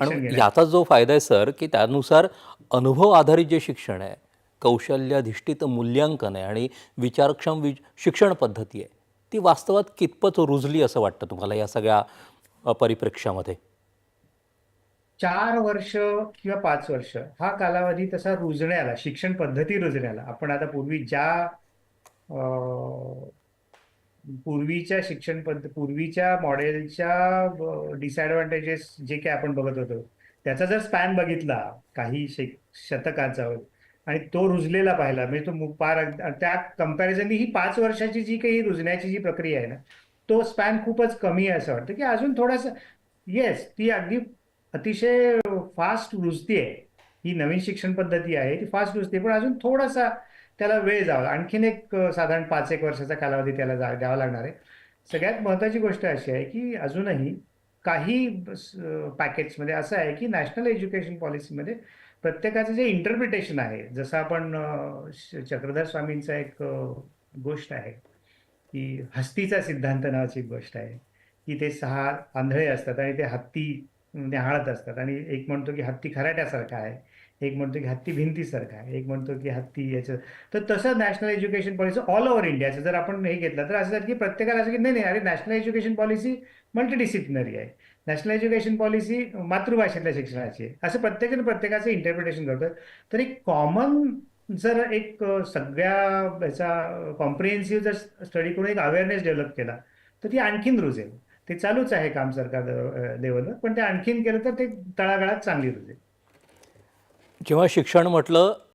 आणि याचा जो फायदा आहे सर की त्यानुसार अनुभव आधारित जे शिक्षण आहे कौशल्याधिष्ठित मूल्यांकन आहे आणि विचारक्षम वि शिक्षण पद्धती आहे ती वास्तवात कितपत रुजली असं वाटतं तुम्हाला या सगळ्या परिप्रेक्ष्यामध्ये? चार वर्ष किंवा पाच वर्ष हा कालावधी तसा रुजण्याला शिक्षण पद्धती रुजण्याला आपण आता पूर्वी ज्या पूर्वीच्या शिक्षण पद्ध पूर्वीच्या मॉडेलच्या डिसएडव्हान्टेजेस जे काही आपण बघत होतो त्याचा जर स्पॅन बघितला काही शतकाचा आणि तो रुजलेला पाहिला म्हणजे तो पार त्या कम्पॅरिझननी ही पाच वर्षाची जी काही रुजण्याची जी प्रक्रिया आहे ना तो स्पॅन खूपच कमी आहे असं वाटतं की अजून थोडासा येस ती अगदी अतिशय फास्ट रुजती आहे ही नवीन शिक्षण पद्धती आहे ती फास्ट रुजते पण अजून थोडासा त्याला वेळ जावा. आणखीन एक साधारण पाच एक वर्षाचा कालावधी त्याला जा द्यावा लागणार आहे. सगळ्यात महत्त्वाची गोष्ट अशी आहे की अजूनही काही पॅकेजमध्ये असं आहे की नॅशनल एज्युकेशन पॉलिसीमध्ये प्रत्येकाचं जे इंटरप्रिटेशन आहे जसं आपण चक्रधर स्वामींचा एक गोष्ट आहे की हस्तीचा सिद्धांत नावाची एक गोष्ट आहे की ते सहा आंधळे असतात आणि ते हत्ती न्याहाळत असतात. आणि एक म्हणतो की हत्ती खराट्यासारखा आहे. एक म्हणतो की हत्ती भिंतीसारखा आहे एक म्हणतो की हत्ती याचं. तर तसं national education policy all over इंडियाचं जर आपण हे घेतलं तर असं की प्रत्येकाला असं की नाही नाही अरे नॅशनल एज्युकेशन पॉलिसी मल्टीडिसिप्लिनरी आहे. नॅशनल एज्युकेशन पॉलिसी मातृभाषेतल्या शिक्षणाची आहे. असं प्रत्येकाने प्रत्येकाचं इंटरप्रिटेशन करतं तर एक कॉमन जर एक सगळ्या याचा कॉम्प्रिहेन्सिव्ह जर स्टडी करून एक अवेअरनेस डेव्हलप केला तर ती आणखीन रुजेल. ते चालूच आहे काम सरकार लेवलवर. पण ते आणखीन केलं तर ते तळागाळात चांगली रुजेल. जेव्हा शिक्षण म्हटलं